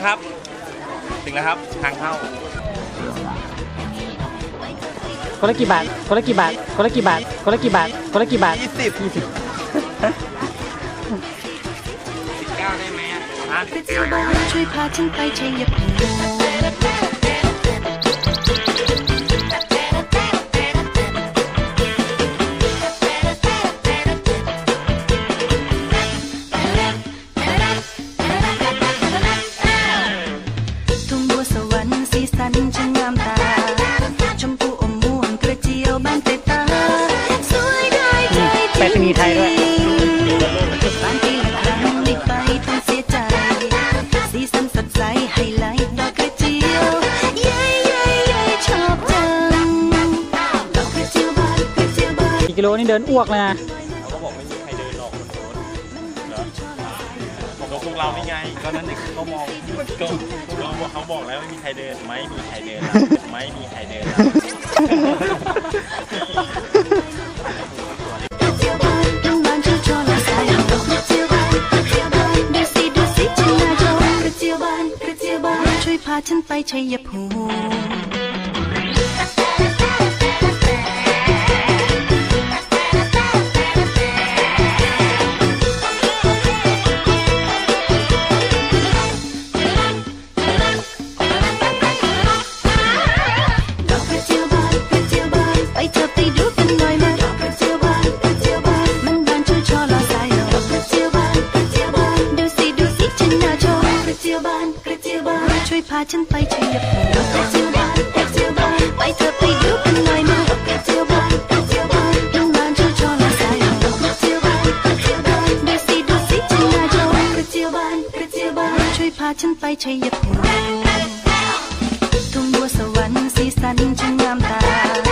งแล้วครับ ถึงแล้วครับ ทางเข้าคนละกี่บาทคนละกี่บาทคนละกี่บาทคนละกี่บาทคนละกี่บาทยี่สิบยี่สิบสิบเก้าได้ไหมอะกระเจียวบานช่วยพาฉันไปชัยภูมิ ตันช่างงามตา ชมพูอมม่วงกระเจียวบานเตตา สวยได้ใจจไปรษณีย์ไทยด้วยบางทีละครั้งได้ไปต้องเสียใจ สีสันสดใสไฮไลท์ดอกกระเจียวเย้เย้เย้ชอบจังดอกกระเจียวบานกระเจียวบาน กี่กิโลนี่เดินอ้วกเลยนะ กับพวกเราไม่ไงก็นั่นเด็กเขามองก็เขาบอกเขาบอกแล้วไม่มีใครเดินไม่มีใครเดินไม่มีใครเดินกระเจียบบานกระเจียบบานดูสิดูสิฉันน่าจองกระเจียวบานกระเจียวบานช่วยพาฉันไปชัยภูมิ มกระเจียวบานกระเจียวบานช่วยพาฉันไปชัยภูมิดอกกระเจียวบานกระเจียวบานไปเธอไปดูกันหน่อยมาดอกกระเจียวบานกระเจียวบานมันบานช่วยช่อลาสายดอกกระเจียวบานกระเจียวบานดูสิดูสิฉันน่าชมกระเจียวบานกระเจียวบานช่วยพาฉันไปชัยภูมิ ทุ่งบัวสวรรค์สีสันช่างงามตา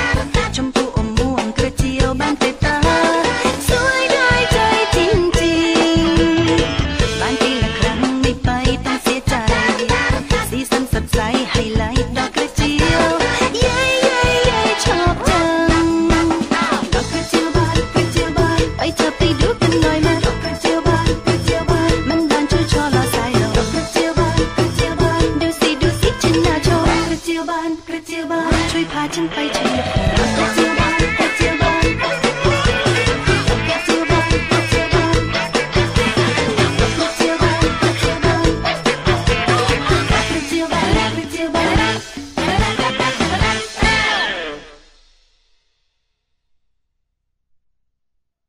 กระเจียวบานช่วยพาฉันไปชัยภูมิกระเจียวบานกระเจียว